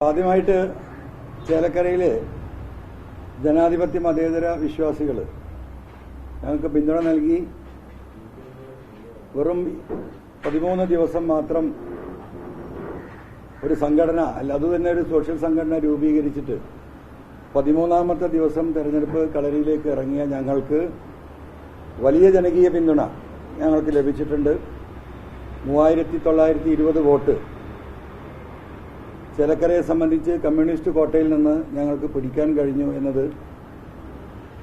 ആദ്യമായിട്ട് ചേലക്കരയിൽ ജനാധിപത്യ മതേതര വിശ്വാസികൾ ഞങ്ങൾക്ക് പിന്തുണ നൽകി വെറും പതിമൂന്ന് ദിവസം മാത്രം ഒരു സംഘടന അല്ല അതുതന്നെ ഒരു സോഷ്യൽ സംഘടന രൂപീകരിച്ചിട്ട് പതിമൂന്നാമത്തെ ദിവസം തെരഞ്ഞെടുപ്പ് കളരിയിലേക്ക് ഇറങ്ങിയ ഞങ്ങൾക്ക് വലിയ ജനകീയ പിന്തുണ ഞങ്ങൾക്ക് ലഭിച്ചിട്ടുണ്ട്. മൂവായിരത്തി തൊള്ളായിരത്തി ഇരുപത് വോട്ട് ചേലക്കരയെ സംബന്ധിച്ച് കമ്മ്യൂണിസ്റ്റ് കോട്ടയിൽ നിന്ന് ഞങ്ങൾക്ക് പിടിക്കാൻ കഴിഞ്ഞു എന്നത്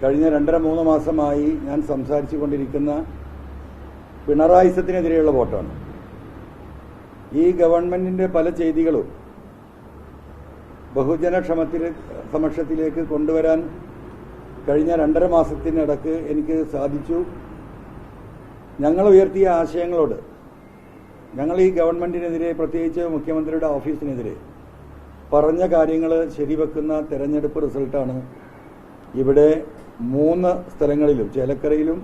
കഴിഞ്ഞ രണ്ടര മൂന്ന് മാസമായി ഞാൻ സംസാരിച്ചു കൊണ്ടിരിക്കുന്ന പിണറായിസത്തിനെതിരെയുള്ള വോട്ടാണ്. ഈ ഗവൺമെന്റിന്റെ പല ചെയ്തികളും ബഹുജനക്ഷമത്തിൽ സമക്ഷത്തിലേക്ക് കൊണ്ടുവരാൻ കഴിഞ്ഞ രണ്ടര മാസത്തിനിടക്ക് എനിക്ക് സാധിച്ചു. ഞങ്ങൾ ഉയർത്തിയ ആശയങ്ങളോട് ഞങ്ങൾ ഈ ഗവൺമെന്റിനെതിരെ പ്രത്യേകിച്ച് മുഖ്യമന്ത്രിയുടെ ഓഫീസിനെതിരെ പറഞ്ഞ കാര്യങ്ങൾ ശരിവെക്കുന്ന തെരഞ്ഞെടുപ്പ് റിസൾട്ടാണ് ഇവിടെ മൂന്ന് സ്ഥലങ്ങളിലും ചേലക്കരയിലും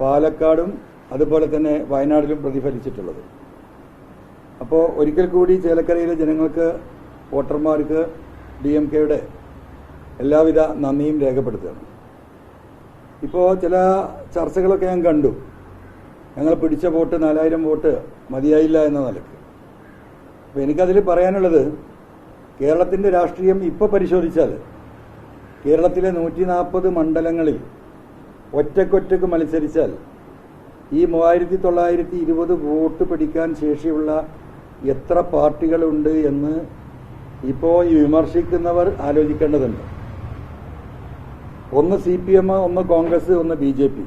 പാലക്കാടും അതുപോലെ തന്നെ വയനാടിലും പ്രതിഫലിച്ചിട്ടുള്ളത്. അപ്പോൾ ഒരിക്കൽ കൂടി ചേലക്കരയിലെ ജനങ്ങൾക്ക് വോട്ടർമാർക്ക് ഡി എം കെയുടെ എല്ലാവിധ നന്ദിയും രേഖപ്പെടുത്തുകയാണ്. ഇപ്പോൾ ചില ചർച്ചകളൊക്കെ ഞാൻ കണ്ടു. ഞങ്ങൾ പിടിച്ച വോട്ട് നാലായിരം വോട്ട് മതിയായില്ല എന്ന നിലയ്ക്ക് അപ്പോൾ എനിക്കതിൽ പറയാനുള്ളത് കേരളത്തിന്റെ രാഷ്ട്രീയം ഇപ്പോൾ പരിശോധിച്ചാൽ കേരളത്തിലെ നൂറ്റി നാൽപ്പത് മണ്ഡലങ്ങളിൽ ഒറ്റക്കൊറ്റക്ക് മത്സരിച്ചാൽ ഈ മൂവായിരത്തി തൊള്ളായിരത്തി ഇരുപത് വോട്ട് പിടിക്കാൻ ശേഷിയുള്ള എത്ര പാർട്ടികളുണ്ട് എന്ന് ഇപ്പോൾ വിമർശിക്കുന്നവർ ആലോചിക്കേണ്ടതുണ്ട്. ഒന്ന് സി പി എം ഒന്ന് കോൺഗ്രസ് ഒന്ന് ബി ജെ പി.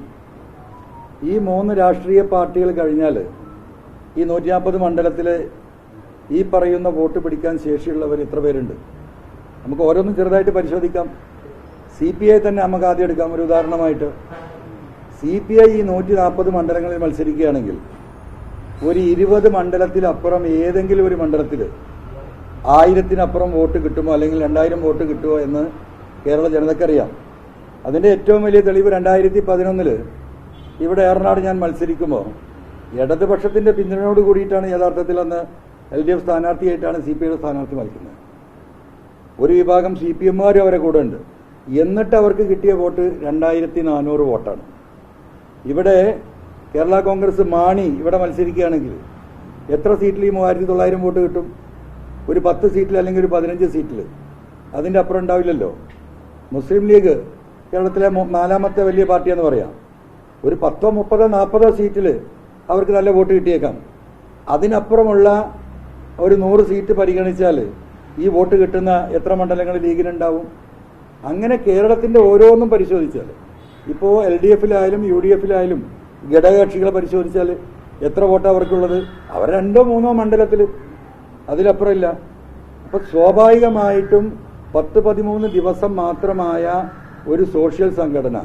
ഈ മൂന്ന് രാഷ്ട്രീയ പാർട്ടികൾ കഴിഞ്ഞാൽ ഈ നൂറ്റി നാൽപ്പത് മണ്ഡലത്തിൽ ഈ പറയുന്ന വോട്ട് പിടിക്കാൻ ശേഷിയുള്ളവർ എത്ര പേരുണ്ട്. നമുക്ക് ഓരോന്നും ചെറുതായിട്ട് പരിശോധിക്കാം. സി പി ഐ തന്നെ നമുക്ക് ആദ്യം എടുക്കാം. ഒരു ഉദാഹരണമായിട്ട് സി പി ഐ ഈ നൂറ്റി നാൽപ്പത് മണ്ഡലങ്ങളിൽ മത്സരിക്കുകയാണെങ്കിൽ ഒരു ഇരുപത് മണ്ഡലത്തിലപ്പുറം ഏതെങ്കിലും ഒരു മണ്ഡലത്തിൽ ആയിരത്തിനപ്പുറം വോട്ട് കിട്ടുമോ അല്ലെങ്കിൽ രണ്ടായിരം വോട്ട് കിട്ടുമോ എന്ന് കേരള ജനതക്കറിയാം അതിന്റെ ഏറ്റവും വലിയ തെളിവ് രണ്ടായിരത്തി പതിനൊന്നിൽ ഇവിടെ ഏറനാട് ഞാൻ മത്സരിക്കുമ്പോൾ ഇടതുപക്ഷത്തിന്റെ പിന്തുണയോട് കൂടിയിട്ടാണ് യഥാർത്ഥത്തിൽ അന്ന് എൽ ഡി എഫ് സ്ഥാനാർത്ഥിയായിട്ടാണ് സി പി ഐയുടെ സ്ഥാനാർത്ഥി മത്സരിക്കുന്നത്. ഒരു വിഭാഗം സി പി എമ്മുകാരും അവരെ കൂടെ ഉണ്ട്. എന്നിട്ട് അവർക്ക് കിട്ടിയ വോട്ട് രണ്ടായിരത്തി നാനൂറ് വോട്ടാണ്. ഇവിടെ കേരള കോൺഗ്രസ് മാണി ഇവിടെ മത്സരിക്കുകയാണെങ്കിൽ എത്ര സീറ്റിൽ ഈ മൂവായിരത്തി തൊള്ളായിരം വോട്ട് കിട്ടും? ഒരു പത്ത് സീറ്റിൽ അല്ലെങ്കിൽ ഒരു പതിനഞ്ച് സീറ്റിൽ. അതിന്റെ അപ്പുറം ഉണ്ടാവില്ലല്ലോ. മുസ്ലിം ലീഗ് കേരളത്തിലെ നാലാമത്തെ വലിയ പാർട്ടിയെന്ന് പറയാം. ഒരു പത്തോ മുപ്പതോ നാൽപ്പതോ സീറ്റിൽ അവർക്ക് നല്ല വോട്ട് കിട്ടിയേക്കാം. അതിനപ്പുറമുള്ള ഒരു നൂറ് സീറ്റ് പരിഗണിച്ചാൽ ഈ വോട്ട് കിട്ടുന്ന എത്ര മണ്ഡലങ്ങൾ ലീഗിനുണ്ടാവും അങ്ങനെ കേരളത്തിന്റെ ഓരോന്നും പരിശോധിച്ചാൽ. ഇപ്പോൾ എൽ ഡി എഫിലായാലും യു ഡി എഫിലായാലും ഘടകകക്ഷികളെ പരിശോധിച്ചാൽ എത്ര വോട്ട് അവർക്കുള്ളത്? അവർ രണ്ടോ മൂന്നോ മണ്ഡലത്തിൽ. അതിലപ്പുറമില്ല. അപ്പൊ സ്വാഭാവികമായിട്ടും പത്ത് പതിമൂന്ന് ദിവസം മാത്രമായ ഒരു സോഷ്യൽ സംഘടന.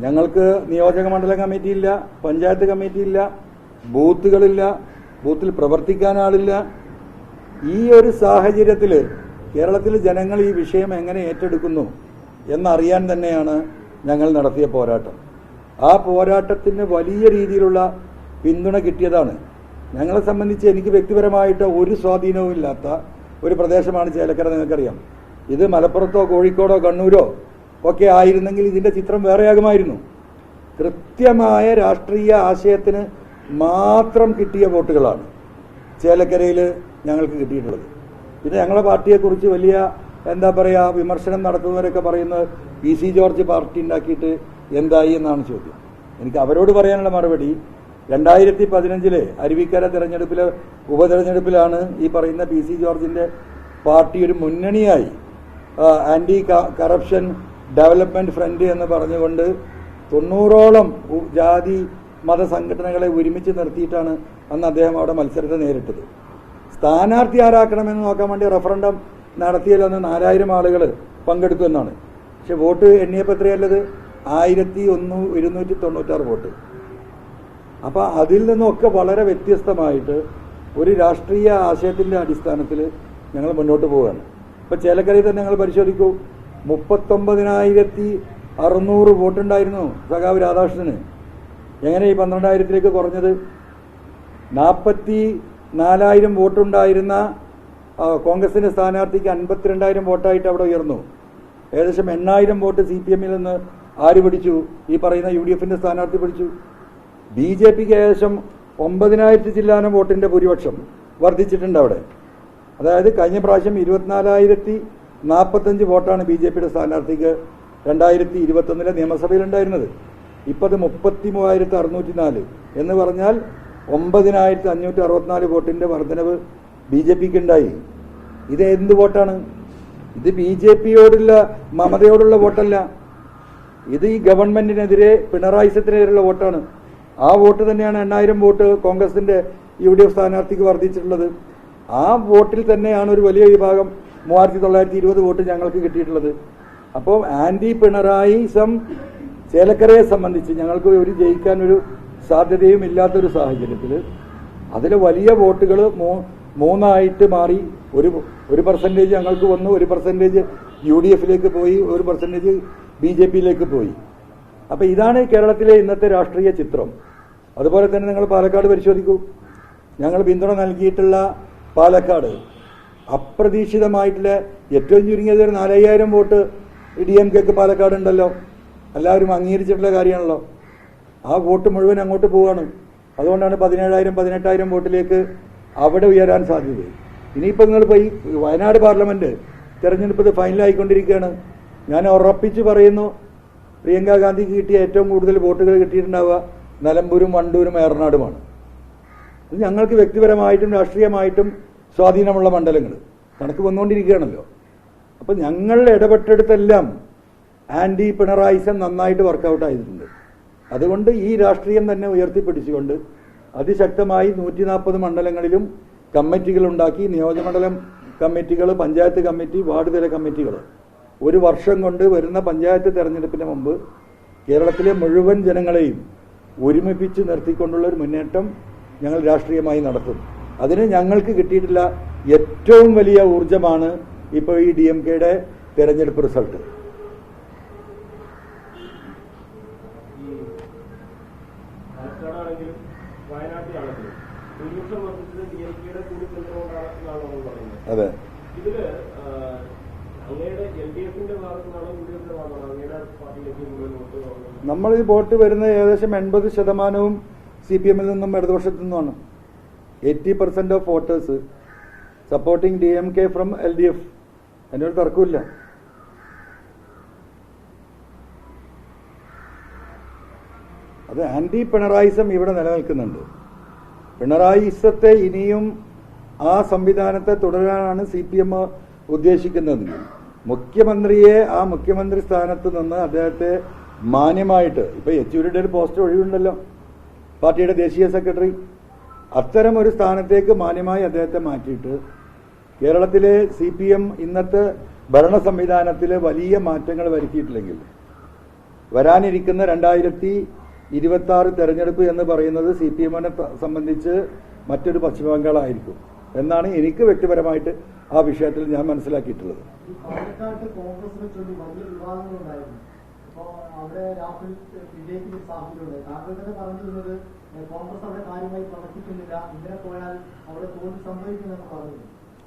ഞങ്ങൾക്ക് നിയോജക മണ്ഡലം കമ്മിറ്റിയില്ല പഞ്ചായത്ത് കമ്മിറ്റിയില്ല ബൂത്തുകളില്ല ബൂത്തിൽ പ്രവർത്തിക്കാൻ ആളില്ല. ഈ ഒരു സാഹചര്യത്തിൽ കേരളത്തിലെ ജനങ്ങൾ ഈ വിഷയം എങ്ങനെ ഏറ്റെടുക്കുന്നു എന്നറിയാൻ തന്നെയാണ് ഞങ്ങൾ നടത്തിയ പോരാട്ടം. ആ പോരാട്ടത്തിന് വലിയ രീതിയിലുള്ള പിന്തുണ കിട്ടിയതാണ്. ഞങ്ങളെ സംബന്ധിച്ച് എനിക്ക് വ്യക്തിപരമായിട്ട് ഒരു സ്വാധീനവും ഇല്ലാത്ത ഒരു പ്രദേശമാണ് ചേലക്കര നിങ്ങൾക്കറിയാം. ഇത് മലപ്പുറത്തോ കോഴിക്കോടോ കണ്ണൂരോ ഒക്കെ ആയിരുന്നെങ്കിൽ ഇതിന്റെ ചിത്രം വേറെയാകുമായിരുന്നു. കൃത്യമായ രാഷ്ട്രീയ ആശയത്തിന് മാത്രം കിട്ടിയ വോട്ടുകളാണ് ചേലക്കരയിൽ ഞങ്ങൾക്ക് കിട്ടിയിട്ടുള്ളത്. പിന്നെ ഞങ്ങളുടെ പാർട്ടിയെക്കുറിച്ച് വലിയ എന്താ പറയുക വിമർശനം നടത്തുന്നവരൊക്കെ പറയുന്നത് പി സി ജോർജ് പാർട്ടി ഉണ്ടാക്കിയിട്ട് എന്തായി എന്നാണ് ചോദ്യം. എനിക്ക് അവരോട് പറയാനുള്ള മറുപടി രണ്ടായിരത്തി പതിനഞ്ചിലെ അരുവിക്കര തെരഞ്ഞെടുപ്പിലെ ഉപതെരഞ്ഞെടുപ്പിലാണ് ഈ പറയുന്ന പി സി ജോർജിന്റെ പാർട്ടി ഒരു മുന്നണിയായി ആന്റി കറപ്ഷൻ ഡെവലപ്മെന്റ് ഫ്രണ്ട് എന്ന് പറഞ്ഞുകൊണ്ട് തൊണ്ണൂറോളം ജാതി മത സംഘടനകളെ ഒരുമിച്ച് നിർത്തിയിട്ടാണ് അന്ന് അദ്ദേഹം അവിടെ മത്സരത്തെ നേരിട്ടത്. സ്ഥാനാർത്ഥി ആരാക്കണമെന്ന് നോക്കാൻ വേണ്ടി റഫറൻഡം അന്ന് നാലായിരം ആളുകൾ പങ്കെടുത്തു എന്നാണ്. പക്ഷെ വോട്ട് എണ്ണിയപ്പോൾ എത്രയല്ലത് ആയിരത്തി ഒന്ന് ഇരുന്നൂറ്റി തൊണ്ണൂറ്റാറ് വോട്ട്. അപ്പോൾ അതിൽ നിന്നൊക്കെ വളരെ വ്യത്യസ്തമായിട്ട് ഒരു രാഷ്ട്രീയ ആശയത്തിന്റെ അടിസ്ഥാനത്തിൽ ഞങ്ങൾ മുന്നോട്ട് പോവുകയാണ്. ഇപ്പൊ ചേലക്കരയിൽ തന്നെ ഞങ്ങൾ പരിശോധിക്കൂ. മുപ്പത്തൊമ്പതിനായിരത്തി അറുന്നൂറ് വോട്ടുണ്ടായിരുന്നു സഖാവ് രാധാകൃഷ്ണന്. എങ്ങനെ ഈ പന്ത്രണ്ടായിരത്തിലേക്ക് കുറഞ്ഞത്? നാൽപ്പത്തി നാലായിരം വോട്ടുണ്ടായിരുന്ന കോൺഗ്രസിന്റെ സ്ഥാനാർത്ഥിക്ക് അൻപത്തിരണ്ടായിരം വോട്ടായിട്ട് അവിടെ ഉയർന്നു. ഏകദേശം എണ്ണായിരം വോട്ട് സി പി എമ്മിൽ നിന്ന് ആര് പിടിച്ചു? ഈ പറയുന്ന യു ഡി എഫിന്റെ സ്ഥാനാർത്ഥി പിടിച്ചു. ബി ജെ പിക്ക് ഏകദേശം ഒമ്പതിനായിരത്തി ചില്ലാനം വോട്ടിന്റെ ഭൂരിപക്ഷം വർദ്ധിച്ചിട്ടുണ്ട് അവിടെ. അതായത് കഴിഞ്ഞ പ്രാവശ്യം ഇരുപത്തിനാലായിരത്തി നാൽപ്പത്തഞ്ച് വോട്ടാണ് ബി ജെ പിയുടെ സ്ഥാനാർത്ഥിക്ക് രണ്ടായിരത്തി ഇരുപത്തൊന്നിലെ നിയമസഭയിലുണ്ടായിരുന്നത് ഇപ്പം അത് മുപ്പത്തി മൂവായിരത്തി അറുന്നൂറ്റി നാല് എന്ന് പറഞ്ഞാൽ ഒമ്പതിനായിരത്തി അഞ്ഞൂറ്റി അറുപത്തിനാല് വോട്ടിന്റെ വർധനവ് ബി ജെ പിക്ക് ഉണ്ടായി ഇത് എന്ത് വോട്ടാണ്? ഇത് ബി ജെ പിയോടുള്ള മമതയോടുള്ള വോട്ടല്ല. ഇത് ഈ ഗവൺമെന്റിനെതിരെ പിണറായി സത്തിനെതിരെയുള്ള വോട്ടാണ്. ആ വോട്ട് തന്നെയാണ് എണ്ണായിരം വോട്ട് കോൺഗ്രസിന്റെ യു ഡി എഫ് സ്ഥാനാർത്ഥിക്ക് വർദ്ധിച്ചിട്ടുള്ളത്. ആ വോട്ടിൽ തന്നെയാണ് ഒരു വലിയ വിഭാഗം മൂവായിരത്തി തൊള്ളായിരത്തി ഇരുപത് വോട്ട് ഞങ്ങൾക്ക് കിട്ടിയിട്ടുള്ളത്. അപ്പോൾ ആന്റി പിണറായിസം ചേലക്കരയെ സംബന്ധിച്ച് ഞങ്ങൾക്ക് ഒരു ജയിക്കാൻ ഒരു സാധ്യതയും ഇല്ലാത്തൊരു സാഹചര്യത്തിൽ അതിൽ വലിയ വോട്ടുകൾ മൂന്നായിട്ട് മാറി ഒരു ഒരു പെർസെന്റേജ് ഞങ്ങൾക്ക് വന്നു ഒരു പെർസെന്റേജ് യു ഡി എഫിലേക്ക് പോയി ഒരു പെർസെന്റേജ് ബി ജെ പിയിലേക്ക് പോയി. അപ്പം ഇതാണ് കേരളത്തിലെ ഇന്നത്തെ രാഷ്ട്രീയ ചിത്രം. അതുപോലെ തന്നെ നിങ്ങൾ പാലക്കാട് പരിശോധിക്കൂ. ഞങ്ങൾ പിന്തുണ നൽകിയിട്ടുള്ള പാലക്കാട് അപ്രതീക്ഷിതമായിട്ടുള്ള ഏറ്റവും ചുരുങ്ങിയത് ഒരു നാലയ്യായിരം വോട്ട് ഡി എം കെക്ക് പാലക്കാട് ഉണ്ടല്ലോ എല്ലാവരും അംഗീകരിച്ചിട്ടുള്ള കാര്യമാണല്ലോ. ആ വോട്ട് മുഴുവൻ അങ്ങോട്ട് പോവാണ്. അതുകൊണ്ടാണ് പതിനേഴായിരം പതിനെട്ടായിരം വോട്ടിലേക്ക് അവിടെ ഉയരാൻ സാധ്യത ഇനിയിപ്പോൾ നിങ്ങൾ പോയി വയനാട് പാർലമെന്റ് തെരഞ്ഞെടുപ്പ് ഫൈനലായിക്കൊണ്ടിരിക്കുകയാണ്. ഞാൻ ഉറപ്പിച്ച് പറയുന്നു പ്രിയങ്ക ഗാന്ധിക്ക് കിട്ടിയ ഏറ്റവും കൂടുതൽ വോട്ടുകൾ കിട്ടിയിട്ടുണ്ടാവുക നിലമ്പൂരും വണ്ടൂരും ഏറനാടുമാണ്. ഇത് ഞങ്ങൾക്ക് വ്യക്തിപരമായിട്ടും രാഷ്ട്രീയമായിട്ടും സ്വാധീനമുള്ള മണ്ഡലങ്ങൾ കണക്ക് വന്നുകൊണ്ടിരിക്കുകയാണല്ലോ. അപ്പം ഞങ്ങളുടെ ഇടപെട്ടെടുത്തെല്ലാം ആന്റി പിണറായിസം നന്നായിട്ട് വർക്കൗട്ട് ആയിട്ടുണ്ട്. അതുകൊണ്ട് ഈ രാഷ്ട്രീയം തന്നെ ഉയർത്തിപ്പിടിച്ചുകൊണ്ട് അതിശക്തമായി നൂറ്റി നാൽപ്പത് മണ്ഡലങ്ങളിലും കമ്മിറ്റികൾ ഉണ്ടാക്കി നിയോജകമണ്ഡലം കമ്മിറ്റികൾ പഞ്ചായത്ത് കമ്മിറ്റി വാർഡ് തല കമ്മിറ്റികൾ. ഒരു വർഷം കൊണ്ട് വരുന്ന പഞ്ചായത്ത് തെരഞ്ഞെടുപ്പിന് മുമ്പ് കേരളത്തിലെ മുഴുവൻ ജനങ്ങളെയും ഒരുമിപ്പിച്ച് നിർത്തിക്കൊണ്ടുള്ള ഒരു മുന്നേറ്റം ഞങ്ങൾ രാഷ്ട്രീയമായി നടത്തും. അതിന് ഞങ്ങൾക്ക് കിട്ടിയിട്ടുള്ള ഏറ്റവും വലിയ ഊർജമാണ് ഇപ്പോൾ ഈ ഡി എം കെയുടെ തെരഞ്ഞെടുപ്പ് റിസൾട്ട് ഈ പാലക്കാടാണെങ്കിലും വയനാട്ടിലാണെങ്കിലും ഭൂരിപക്ഷം വർദ്ധിച്ചത് ഡി എം കെയുടെ കൂടി പിന്തുണകൊണ്ടാണ് എന്നാണ് നമ്മൾ പറയുന്നത് അതെ ഇതിൽ ആ, അങ്ങയുടെ എൽ ഡി എഫിന്റെ ഭാഗത്തു നിന്നാണോ യു ഡി എഫിന്റെ ഭാഗത്താണോ അങ്ങയുടെ പാർട്ടിയിലേക്ക് മുഴുവൻ വോട്ട് വാങ്ങുന്നത് നമ്മൾ ഈ വോട്ട് വരുന്ന ഏകദേശം എൺപത് ശതമാനവും സി പി എമ്മിൽ നിന്നും ഇടതുപക്ഷത്തു നിന്നുമാണ്. Eighty percent of voters supporting D M K from L D F. അതിന്റെ ഒരു തർക്കമില്ല അത് ആന്റി പിണറായിസം ഇവിടെ നിലനിൽക്കുന്നുണ്ട്. പിണറായിസത്തെ ഇനിയും ആ സംവിധാനത്തെ തുടരാനാണ് സി പി എം ഉദ്ദേശിക്കുന്നത്. മുഖ്യമന്ത്രിയെ ആ മുഖ്യമന്ത്രി സ്ഥാനത്ത് നിന്ന് അദ്ദേഹത്തെ മാന്യമായിട്ട് ഇപ്പൊ യെച്ചൂരിയുടെ ഒരു പോസ്റ്റ് ഒഴിവുണ്ടല്ലോ പാർട്ടിയുടെ ദേശീയ സെക്രട്ടറി. അത്തരം ഒരു സ്ഥാനത്തേക്ക് മാന്യമായി അദ്ദേഹത്തെ മാറ്റിയിട്ട് കേരളത്തിലെ സി പി എം ഇന്നത്തെ ഭരണ സംവിധാനത്തിൽ വലിയ മാറ്റങ്ങൾ വരുത്തിയിട്ടില്ലെങ്കിൽ വരാനിരിക്കുന്ന രണ്ടായിരത്തി ഇരുപത്തി ആറ് തെരഞ്ഞെടുപ്പ് എന്ന് പറയുന്നത് സി പി എമ്മിനെ സംബന്ധിച്ച് മറ്റൊരു പശ്ചിമ ബംഗാളായിരിക്കും എന്നാണ് എനിക്ക് വ്യക്തിപരമായിട്ട് ആ വിഷയത്തിൽ ഞാൻ മനസ്സിലാക്കിയിട്ടുള്ളത്.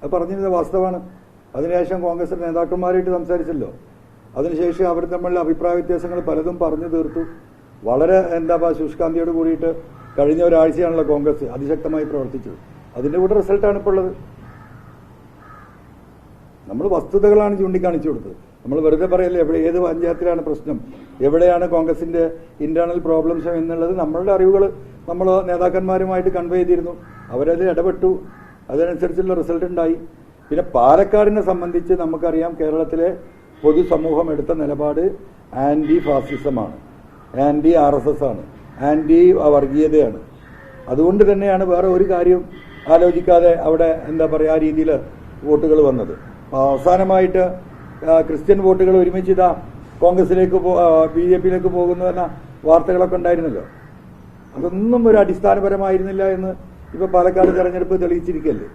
അത് പറഞ്ഞിരുന്നത് വാസ്തവമാണ്. അതിനുശേഷം കോൺഗ്രസ് നേതാക്കന്മാരായിട്ട് സംസാരിച്ചല്ലോ. അതിനുശേഷം അവർ തമ്മിലുള്ള അഭിപ്രായ വ്യത്യാസങ്ങൾ പലതും പറഞ്ഞു തീർത്തു. വളരെ എന്താ ശുഷ്കാന്തിയോട് കൂടിയിട്ട് കഴിഞ്ഞ ഒരാഴ്ചയാണല്ലോ കോൺഗ്രസ് അതിശക്തമായി പ്രവർത്തിച്ചത്. അതിന്റെ കൂടെ റിസൾട്ടാണ് ഇപ്പോൾ ഉള്ളത്. നമ്മൾ വസ്തുതകളാണ് ചൂണ്ടിക്കാണിച്ചു കൊടുത്തത്. നമ്മൾ വെറുതെ പറയല്ലേ എവിടെ ഏത് പഞ്ചായത്തിലാണ് പ്രശ്നം എവിടെയാണ് കോൺഗ്രസിന്റെ ഇന്റേണൽ പ്രോബ്ലംസ് എന്നുള്ളത് നമ്മളുടെ അറിവുകൾ നമ്മൾ നേതാക്കന്മാരുമായിട്ട് കൺവേ ചെയ്തിരുന്നു. അവരതിൽ ഇടപെട്ടു. അതിനനുസരിച്ചുള്ള റിസൾട്ട് ഉണ്ടായി. പിന്നെ പാലക്കാടിനെ സംബന്ധിച്ച് നമുക്കറിയാം കേരളത്തിലെ പൊതുസമൂഹം എടുത്ത നിലപാട് ആന്റി ഫാസിസമാണ് ആന്റി ആർ എസ് എസ് ആണ്. ആന്റി വർഗീയതയാണ് അതുകൊണ്ട് തന്നെയാണ് വേറെ ഒരു കാര്യം ആലോചിക്കാതെ അവിടെ എന്താ പറയുക ആ രീതിയിൽ വോട്ടുകൾ വന്നത്. അവസാനമായിട്ട് ക്രിസ്ത്യൻ വോട്ടുകൾ ഒരുമിച്ച് ഇതാ കോൺഗ്രസിലേക്ക് ബി ജെ പിയിലേക്ക് പോകുന്നു എന്ന വാർത്തകളൊക്കെ ഉണ്ടായിരുന്നല്ലോ. അതൊന്നും ഒരു അടിസ്ഥാനപരമായിരുന്നില്ല എന്ന് ഇപ്പൊ പാലക്കാട് തെരഞ്ഞെടുപ്പ് തെളിയിച്ചിരിക്കല്ലേ.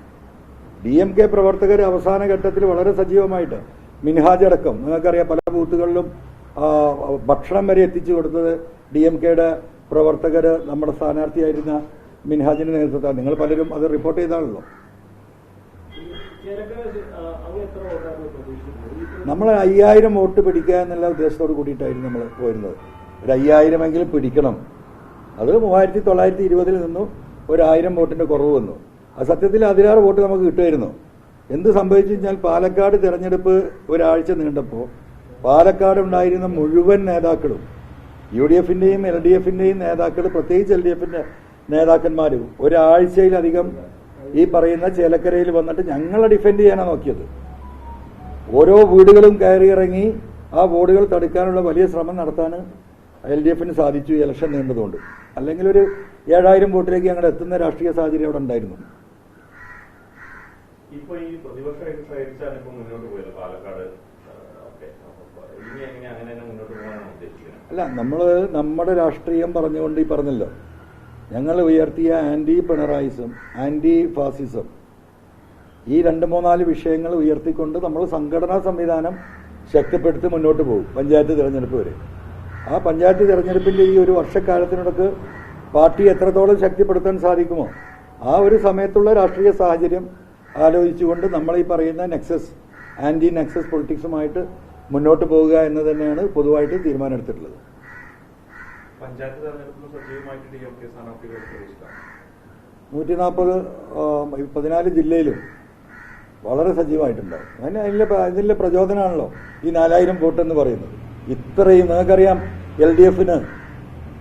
ഡി എം കെ പ്രവർത്തകർ അവസാന ഘട്ടത്തിൽ വളരെ സജീവമായിട്ട് മിൻഹാജ് അടക്കം നിങ്ങൾക്കറിയാം പല ബൂത്തുകളിലും ഭക്ഷണം വരെ എത്തിച്ചു കൊടുത്തത് ഡി എം കെയുടെ പ്രവർത്തകർ നമ്മുടെ സ്ഥാനാർത്ഥിയായിരുന്ന മിൻഹാജിന്റെ നേതൃത്വത്തിൽ നിങ്ങൾ പലരും അത് റിപ്പോർട്ട് ചെയ്താണല്ലോ. നമ്മൾ അയ്യായിരം വോട്ട് പിടിക്കുക എന്നുള്ള ഉദ്ദേശത്തോട് കൂടിയിട്ടായിരുന്നു നമ്മൾ പോയിരുന്നത്. ഒരു അയ്യായിരമെങ്കിലും പിടിക്കണം. അത് മൂവായിരത്തി തൊള്ളായിരത്തി ഇരുപതിൽ നിന്നും ഒരായിരം വോട്ടിന്റെ കുറവ് വന്നു. അത് സത്യത്തിൽ അതിലാറ് വോട്ട് നമുക്ക് കിട്ടുമായിരുന്നു. എന്ത് സംഭവിച്ചു കഴിഞ്ഞാൽ പാലക്കാട് തെരഞ്ഞെടുപ്പ് ഒരാഴ്ച നീണ്ടപ്പോൾ പാലക്കാട് ഉണ്ടായിരുന്ന മുഴുവൻ നേതാക്കളും യു ഡി എഫിന്റെയും എൽ ഡി എഫിന്റെയും നേതാക്കൾ പ്രത്യേകിച്ച് എൽ ഡി എഫിന്റെ നേതാക്കന്മാരും ഒരാഴ്ചയിലധികം ഈ പറയുന്ന ചേലക്കരയിൽ വന്നിട്ട് ഞങ്ങളെ ഡിഫെൻഡ് ചെയ്യാനാണ് നോക്കിയത്. ഓരോ വീടുകളും കയറി ഇറങ്ങി ആ വോട്ടുകൾ തടുക്കാനുള്ള വലിയ ശ്രമം നടത്താൻ എൽ ഡി എഫിന് സാധിച്ചു ഇലക്ഷൻ നീണ്ടതുകൊണ്ട്. അല്ലെങ്കിൽ ഒരു ഏഴായിരം വോട്ടിലേക്ക് ഞങ്ങൾ എത്തുന്ന രാഷ്ട്രീയ സാഹചര്യം അവിടെ ഉണ്ടായിരുന്നു. ഇപ്പൊ ഈ പ്രതിപക്ഷ ഇപ്പൊ മുന്നോട്ട് പോയത് പാലക്കാട് അല്ല നമ്മൾ നമ്മുടെ രാഷ്ട്രീയം പറഞ്ഞുകൊണ്ട് ഈ പറഞ്ഞല്ലോ. ഞങ്ങൾ ഉയർത്തിയ ആന്റി പിണറായിസം ആന്റി ഫാസിസം ഈ രണ്ട് മൂന്നാൽ വിഷയങ്ങൾ ഉയർത്തിക്കൊണ്ട് നമ്മൾ സംഘടനാ സംവിധാനം ശക്തിപ്പെടുത്തി മുന്നോട്ട് പോകും പഞ്ചായത്ത് തിരഞ്ഞെടുപ്പ് വരെ. ആ പഞ്ചായത്ത് തിരഞ്ഞെടുപ്പിന്റെ ഈ ഒരു വർഷക്കാലത്തിനിടക്ക് പാർട്ടി എത്രത്തോളം ശക്തിപ്പെടുത്താൻ സാധിക്കുമോ ആ ഒരു സമയത്തുള്ള രാഷ്ട്രീയ സാഹചര്യം ആലോചിച്ചുകൊണ്ട് നമ്മൾ ഈ പറയുന്ന നെക്സസ് ആന്റി നെക്സസ് പൊളിറ്റിക്സുമായിട്ട് മുന്നോട്ട് പോവുക എന്ന് തന്നെയാണ് പൊതുവായിട്ട് തീരുമാനമെടുത്തിട്ടുള്ളത്. നൂറ്റി നാൽപ്പത് പതിനാല് ജില്ലയിലും വളരെ സജീവമായിട്ടുണ്ടാവും അങ്ങനെ അതിന്റെ പ്ര- പ്രചോദനമാണല്ലോ ഈ നാലായിരം വോട്ട് എന്ന് പറയുന്നത്. ഇത്രയും നിങ്ങൾക്കറിയാം എൽ ഡി എഫിന്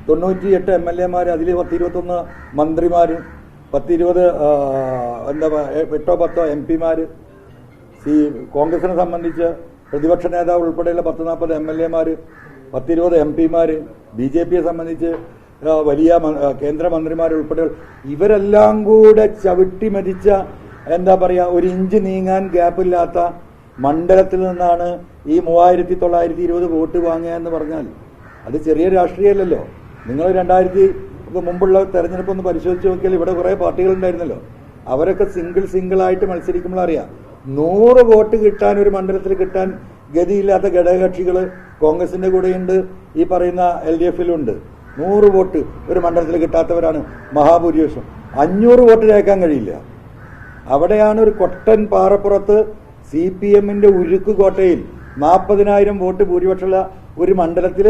തൊണ്ണൂറ്റിയെട്ട് എം എൽ എമാർ അതിൽ പത്തിരുപത്തൊന്ന് മന്ത്രിമാർ പത്തിരുപത് എന്താ എട്ടോ പത്തോ എം പിമാർ ഈ കോൺഗ്രസിനെ സംബന്ധിച്ച് പ്രതിപക്ഷ നേതാവ് ഉൾപ്പെടെയുള്ള പത്ത് നാൽപ്പത് എം എൽ എമാര് പത്തിരുപത് എം പിമാർ ബി ജെ പിയെ സംബന്ധിച്ച് വലിയ കേന്ദ്രമന്ത്രിമാരുൾപ്പെടെ ഇവരെല്ലാം കൂടെ ചവിട്ടി മരിച്ച എന്താ പറയുക ഒരു ഇഞ്ച് നീങ്ങാൻ ഗ്യാപ്പില്ലാത്ത മണ്ഡലത്തിൽ നിന്നാണ് ഈ മൂവായിരത്തി തൊള്ളായിരത്തി ഇരുപത് വോട്ട് വാങ്ങുക എന്ന് പറഞ്ഞാൽ അത് ചെറിയ രാഷ്ട്രീയമല്ലല്ലോ നിങ്ങൾ രണ്ടായിരത്തി മുമ്പുള്ള തെരഞ്ഞെടുപ്പ് ഒന്ന് പരിശോധിച്ച് നോക്കിയാൽ ഇവിടെ കുറേ പാർട്ടികൾ ഉണ്ടായിരുന്നല്ലോ. അവരൊക്കെ സിംഗിൾ സിംഗിൾ ആയിട്ട് മത്സരിക്കുമ്പോൾ അറിയാം. നൂറ് വോട്ട് കിട്ടാൻ ഒരു മണ്ഡലത്തിൽ കിട്ടാൻ ഗതിയില്ലാത്ത ഘടകകക്ഷികൾ കോൺഗ്രസിന്റെ കൂടെയുണ്ട് ഈ പറയുന്ന എൽ ഡി എഫിലുണ്ട്. നൂറ് വോട്ട് ഒരു മണ്ഡലത്തിൽ കിട്ടാത്തവരാണ് മഹാഭൂരിപക്ഷം. അഞ്ഞൂറ് വോട്ട് രേക്കാൻ കഴിയില്ല. അവിടെയാണ് ഒരു കൊട്ടൻ പാറപ്പുറത്ത് സി പി എമ്മിന്റെ ഉരുക്ക് കോട്ടയിൽ നാൽപ്പതിനായിരം വോട്ട് ഭൂരിപക്ഷമുള്ള ഒരു മണ്ഡലത്തിൽ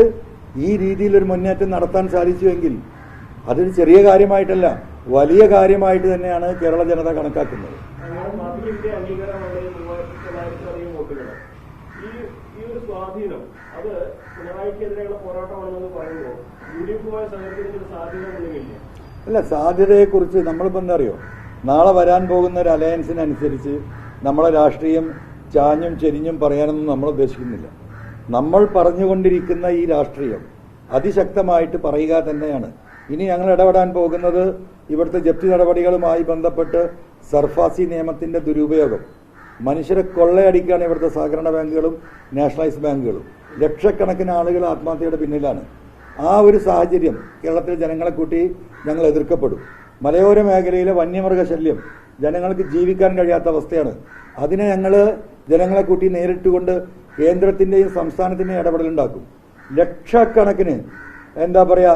ഈ രീതിയിൽ ഒരു മുന്നേറ്റം നടത്താൻ സാധിച്ചുവെങ്കിൽ അതൊരു ചെറിയ കാര്യമായിട്ടല്ല വലിയ കാര്യമായിട്ട് തന്നെയാണ് കേരള ജനത കണക്കാക്കുന്നത് അങ്ങനെ പാർട്ടിക്ക് അംഗീകാരമാണ് ഈ മൂവായിരത്തി തൊള്ളായിരത്തിലധികം വോട്ടുകൾ ഈ ഈ ഒരു സ്വാധീനം അത് പിണറായിക്കെതിരെയുള്ള പോരാട്ടമാണെന്ന് പറയുമ്പോൾ യു ഡി എഫുമായി സഹകരിക്കുന്നതിന് ഒരു സാധ്യത ഒന്നുമില്ല അല്ല സാധ്യതയെക്കുറിച്ച് നമ്മളിപ്പോൾ എന്താ അറിയോ നാളെ വരാൻ പോകുന്ന ഒരു അലയൻസിനനുസരിച്ച് നമ്മളെ രാഷ്ട്രീയം ചാഞ്ഞും ചെരിഞ്ഞും പറയാനൊന്നും നമ്മൾ ഉദ്ദേശിക്കുന്നില്ല. നമ്മൾ പറഞ്ഞുകൊണ്ടിരിക്കുന്ന ഈ രാഷ്ട്രീയം അതിശക്തമായിട്ട് പറയുക തന്നെയാണ്. ഇനി ഞങ്ങൾ ഇടപെടാൻ പോകുന്നത് ഇവിടുത്തെ ജപ്തി നടപടികളുമായി ബന്ധപ്പെട്ട് സർഫാസി നിയമത്തിന്റെ ദുരുപയോഗം. മനുഷ്യരെ കൊള്ളയടിക്കുകയാണ് ഇവിടുത്തെ സഹകരണ ബാങ്കുകളും നാഷണലൈസ്ഡ് ബാങ്കുകളും. ലക്ഷക്കണക്കിന് ആളുകൾ ആത്മഹത്യയുടെ പിന്നിലാണ്. ആ ഒരു സാഹചര്യം കേരളത്തിലെ ജനങ്ങളെ കൂട്ടി ഞങ്ങൾ എതിർക്കപ്പെടും. മലയോര മേഖലയിലെ വന്യമൃഗശല്യം ജനങ്ങൾക്ക് ജീവിക്കാൻ കഴിയാത്ത അവസ്ഥയാണ്. അതിനെ ഞങ്ങൾ ജനങ്ങളെ കൂട്ടി നേരിട്ടുകൊണ്ട് കേന്ദ്രത്തിന്റെയും സംസ്ഥാനത്തിന്റെയും ഇടപെടലുണ്ടാക്കും ലക്ഷക്കണക്കിന് എന്താ പറയുക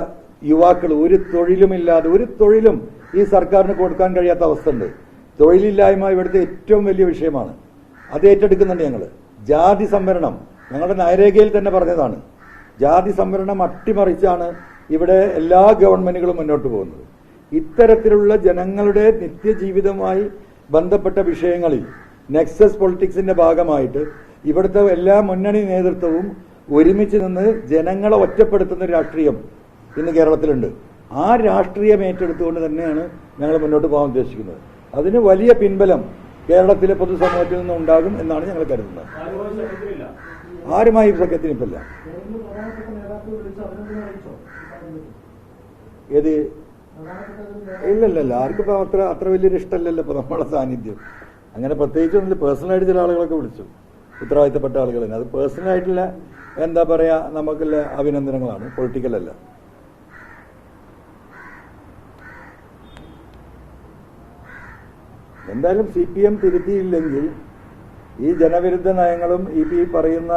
യുവാക്കൾ ഒരു തൊഴിലുമില്ലാതെ ഒരു തൊഴിലും ഈ സർക്കാരിന് കൊടുക്കാൻ കഴിയാത്ത അവസ്ഥ ഉണ്ട്. തൊഴിലില്ലായ്മ ഇവിടുത്തെ ഏറ്റവും വലിയ വിഷയമാണ്. അത് ഏറ്റെടുക്കുന്നുണ്ട് ഞങ്ങൾ ജാതി സംവരണം ഞങ്ങളുടെ നയരേഖയിൽ തന്നെ പറഞ്ഞതാണ്. ജാതി സംവരണം അട്ടിമറിച്ചാണ് ഇവിടെ എല്ലാ ഗവൺമെന്റുകളും മുന്നോട്ട് പോകുന്നത്. ഇത്തരത്തിലുള്ള ജനങ്ങളുടെ നിത്യജീവിതവുമായി ബന്ധപ്പെട്ട വിഷയങ്ങളിൽ നെക്സസ് പൊളിറ്റിക്സിന്റെ ഭാഗമായിട്ട് ഇവിടുത്തെ എല്ലാ മുന്നണി നേതൃത്വവും ഒരുമിച്ച് നിന്ന് ജനങ്ങളെ ഒറ്റപ്പെടുത്തുന്ന രാഷ്ട്രീയം ഇന്ന് കേരളത്തിലുണ്ട്. ആ രാഷ്ട്രീയം ഏറ്റെടുത്തുകൊണ്ട് തന്നെയാണ് ഞങ്ങൾ മുന്നോട്ട് പോകാൻ ഉദ്ദേശിക്കുന്നത്. അതിന് വലിയ പിൻബലം കേരളത്തിലെ പൊതുസമൂഹത്തിൽ നിന്ന് ഉണ്ടാകും എന്നാണ് ഞങ്ങൾ കരുതുന്നത്. ആരുമായി സഖ്യത്തിനിപ്പില്ല ഏത്? ഇല്ലല്ലല്ല ആർക്കും ഇപ്പൊ അത്ര അത്ര വലിയൊരു ഇഷ്ടമല്ലല്ലോ ഇപ്പൊ നമ്മളെ സാന്നിധ്യം. അങ്ങനെ പ്രത്യേകിച്ച് ഒന്നുമില്ല പേഴ്സണലായിട്ട് ചില ആളുകളൊക്കെ വിളിച്ചു. ഉത്തരവാദിത്തപ്പെട്ട ആളുകൾ തന്നെ. അത് പേഴ്സണലായിട്ടുള്ള എന്താ പറയാ നമുക്കുള്ള അഭിനന്ദനങ്ങളാണ്. പൊളിറ്റിക്കൽ അല്ല. എന്തായാലും സി പി എം തിരുത്തിയില്ലെങ്കിൽ ഈ ജനവിരുദ്ധ നയങ്ങളും ഈ പി പറയുന്ന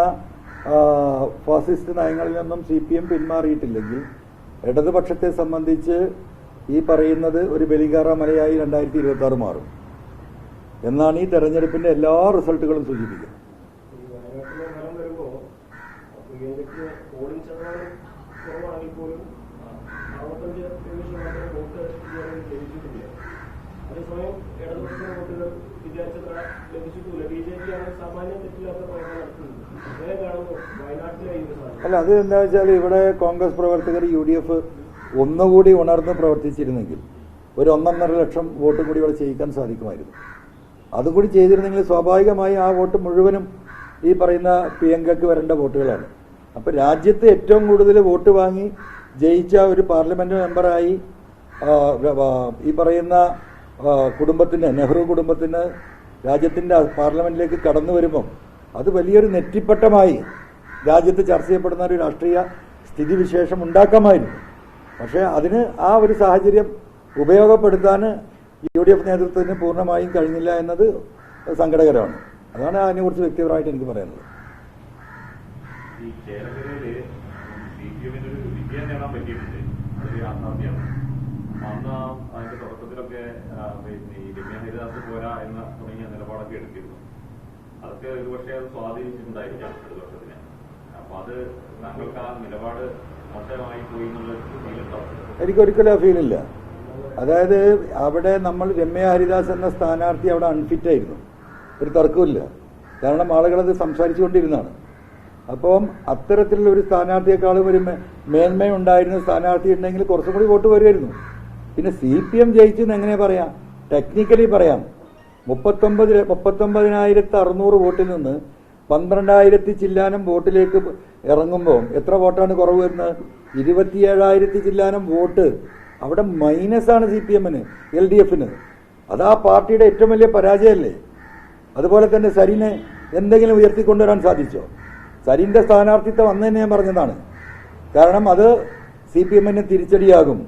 ഫാസിസ്റ്റ് നയങ്ങളിൽ നിന്നും സി പി എം പിന്മാറിയിട്ടില്ലെങ്കിൽ ഇടതുപക്ഷത്തെ സംബന്ധിച്ച് ഈ പറയുന്നത് ഒരു ബലികാറ മലയായി രണ്ടായിരത്തി ഇരുപത്തി ആറ് മാറും. എന്നാണ് ഈ തെരഞ്ഞെടുപ്പിന്റെ എല്ലാ റിസൾട്ടുകളും സൂചിപ്പിക്കുന്നത് ഈ വയനാട്ടിലെ ഫലം വരുമ്പോ പ്രിയങ്കയ്ക്ക് പോളിംഗ് ശതമാനം കുറവാണെങ്കിൽ പോലും അറുപത്തഞ്ച് പ്രതിശതം മാത്രമേ വോട്ട് ഇതുവരെ ലഭിച്ചിട്ടില്ല അതേസമയം ഇടതുപക്ഷ വോട്ടുകൾ വിചാരിച്ചത്ര ലഭിച്ചിട്ടില്ല ബി ജെ പി ആണ് സാമാന്യം തെറ്റില്ലാത്ത പ്രകടനം നടത്തുന്നത് അങ്ങനെ കാണുന്നു വയനാട്ടിലെ ഈ ഒരു സാഹചര്യം അല്ല അത് എന്താ വെച്ചാൽ ഇവിടെ കോൺഗ്രസ് പ്രവർത്തകർ യു ഡി എഫ് ഒന്നുകൂടി ഉണർന്ന് പ്രവർത്തിച്ചിരുന്നെങ്കിൽ ഒരു ഒന്നൊന്നര ലക്ഷം വോട്ട് കൂടി ഇവിടെ ചെയ്യിക്കാൻ സാധിക്കുമായിരുന്നു. അതും കൂടി ചെയ്തിരുന്നെങ്കിൽ സ്വാഭാവികമായി ആ വോട്ട് മുഴുവനും ഈ പറയുന്ന പ്രിയങ്കയ്ക്ക് വരേണ്ട വോട്ടുകളാണ്. അപ്പോൾ രാജ്യത്ത് ഏറ്റവും കൂടുതൽ വോട്ട് വാങ്ങി ജയിച്ച ഒരു പാർലമെന്റ് മെമ്പറായി ഈ പറയുന്ന കുടുംബത്തിന് നെഹ്റു കുടുംബത്തിന് രാജ്യത്തിന്റെ പാർലമെന്റിലേക്ക് കടന്നു വരുമ്പം അത് വലിയൊരു നെറ്റിപ്പട്ടമായി രാജ്യത്ത് ചർച്ച ചെയ്യപ്പെടുന്ന ഒരു രാഷ്ട്രീയ സ്ഥിതിവിശേഷം ഉണ്ടാക്കാമായിരുന്നു. പക്ഷേ അതിന് ആ ഒരു സാഹചര്യം ഉപയോഗപ്പെടുത്താൻ യു ഡി എഫ് നേതൃത്വത്തിന് പൂർണമായും കഴിഞ്ഞില്ല എന്നത് സങ്കടകരമാണ്. അതാണ് അതിനെക്കുറിച്ച് വ്യക്തിപരമായിട്ട് എനിക്ക് പറയാനുള്ളത്. ഈ ഒരു പറ്റിയിട്ടുണ്ട്. ഈ പോരാ എടുത്തിരുന്നു. അതൊക്കെ ഒരുപക്ഷെ അത് സ്വാധീനിച്ചിട്ടുണ്ടായിരിക്കാം. അത് താങ്കൾക്ക് ആ പോയി എന്നുള്ള ഫീലില്ല. അതായത് അവിടെ നമ്മൾ രമ്യ ഹരിദാസ് എന്ന സ്ഥാനാർത്ഥി അവിടെ അൺഫിറ്റ് ആയിരുന്നു. ഒരു തർക്കമില്ല കാരണം ആളുകളത് സംസാരിച്ചുകൊണ്ടിരുന്നതാണ്. അപ്പം അത്തരത്തിലുള്ള ഒരു സ്ഥാനാർത്ഥിയെക്കാളും ഒരു മേന്മയുണ്ടായിരുന്ന സ്ഥാനാർത്ഥി ഉണ്ടെങ്കിൽ കുറച്ചും കൂടി വോട്ട് വരുമായിരുന്നു. പിന്നെ സി പി എം ജയിച്ചെന്ന് എങ്ങനെ പറയാം? ടെക്നിക്കലി പറയാം. മുപ്പത്തൊമ്പത് മുപ്പത്തൊമ്പതിനായിരത്തി അറുന്നൂറ് വോട്ടിൽ നിന്ന് പന്ത്രണ്ടായിരത്തി ചില്ലാനം വോട്ടിലേക്ക് ഇറങ്ങുമ്പോൾ എത്ര വോട്ടാണ് കുറവ് വരുന്നത്? ഇരുപത്തിയേഴായിരത്തി ചില്ലാനം വോട്ട്. അവിടെ മൈനസാണ് സി പി എമ്മിന് എൽ ഡി എഫിന് അത് ആ പാർട്ടിയുടെ ഏറ്റവും വലിയ പരാജയമല്ലേ? അതുപോലെ തന്നെ സരിനെ എന്തെങ്കിലും ഉയർത്തിക്കൊണ്ടുവരാൻ സാധിച്ചോ? സരിന്റെ സ്ഥാനാർത്ഥിത്വം അന്ന് തന്നെ ഞാൻ പറഞ്ഞതാണ്. കാരണം അത് സി പി എമ്മിന് തിരിച്ചടിയാകും.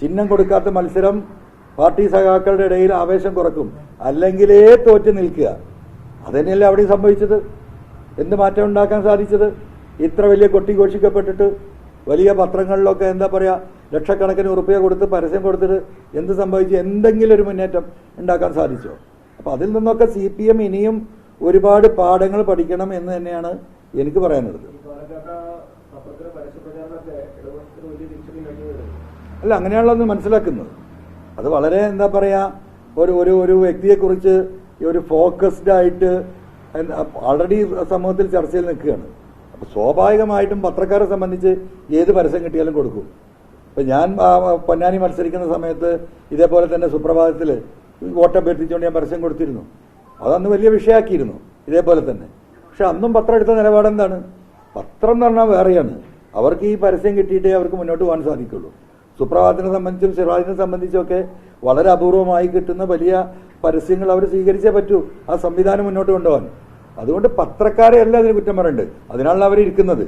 ചിഹ്നം കൊടുക്കാത്ത മത്സരം പാർട്ടി സഖാക്കളുടെ ഇടയിൽ ആവേശം കുറക്കും. അല്ലെങ്കിലേ തോറ്റ് നിൽക്കുക. അതന്നെയല്ലേ അവിടെ സംഭവിച്ചത്? എന്ത് മാറ്റം ഉണ്ടാക്കാൻ സാധിച്ചത്? ഇത്ര വലിയ കൊട്ടിഘോഷിക്കപ്പെട്ടിട്ട് വലിയ പത്രങ്ങളിലൊക്കെ എന്താ പറയുക ലക്ഷക്കണക്കിന് ഉറുപ്പ്യ കൊടുത്ത് പരസ്യം കൊടുത്തിട്ട് എന്ത് സംഭവിച്ചു? എന്തെങ്കിലും ഒരു മുന്നേറ്റം ഉണ്ടാക്കാൻ സാധിച്ചോ? അപ്പം അതിൽ നിന്നൊക്കെ സി പി എം ഇനിയും ഒരുപാട് പാഠങ്ങൾ പഠിക്കണം എന്ന് തന്നെയാണ് എനിക്ക് പറയാനുള്ളത്. അല്ല അങ്ങനെയാണല്ലോ മനസ്സിലാക്കുന്നത്. അത് വളരെ എന്താ പറയുക ഒരു ഒരു ഒരു വ്യക്തിയെക്കുറിച്ച് ഈ ഒരു ഫോക്കസ്ഡ് ആയിട്ട് ഓൾറെഡി സമൂഹത്തിൽ ചർച്ചയിൽ നിൽക്കുകയാണ്. അപ്പോൾ സ്വാഭാവികമായിട്ടും പത്രക്കാരെ സംബന്ധിച്ച് ഏത് പരസ്യം കിട്ടിയാലും കൊടുക്കും. ഇപ്പം ഞാൻ പൊന്നാനി മത്സരിക്കുന്ന സമയത്ത് ഇതേപോലെ തന്നെ സുപ്രഭാതത്തിൽ വോട്ടഭ്യർത്ഥിച്ചുകൊണ്ട് ഞാൻ പരസ്യം കൊടുത്തിരുന്നു. അതന്ന് വലിയ വിഷയമാക്കിയിരുന്നു ഇതേപോലെ തന്നെ. പക്ഷെ അന്നും പത്രം എടുത്ത നിലപാട് എന്താണ്? പത്രം എന്ന് പറഞ്ഞാൽ വേറെയാണ്. അവർക്ക് ഈ പരസ്യം കിട്ടിയിട്ടേ അവർക്ക് മുന്നോട്ട് പോകാൻ സാധിക്കുള്ളൂ. സുപ്രഭാതത്തിനെ സംബന്ധിച്ചും സിറാജിനെ സംബന്ധിച്ചൊക്കെ വളരെ അപൂർവമായി കിട്ടുന്ന വലിയ പരസ്യങ്ങൾ അവർ സ്വീകരിച്ചേ പറ്റൂ. ആ സംവിധാനം മുന്നോട്ട് കൊണ്ടുപോകാൻ. അതുകൊണ്ട് പത്രക്കാരെ അല്ല അതിന് കുറ്റം പറയുന്നുണ്ട് അതിനാണല്ലോ അവർ ഇരിക്കുന്നത്.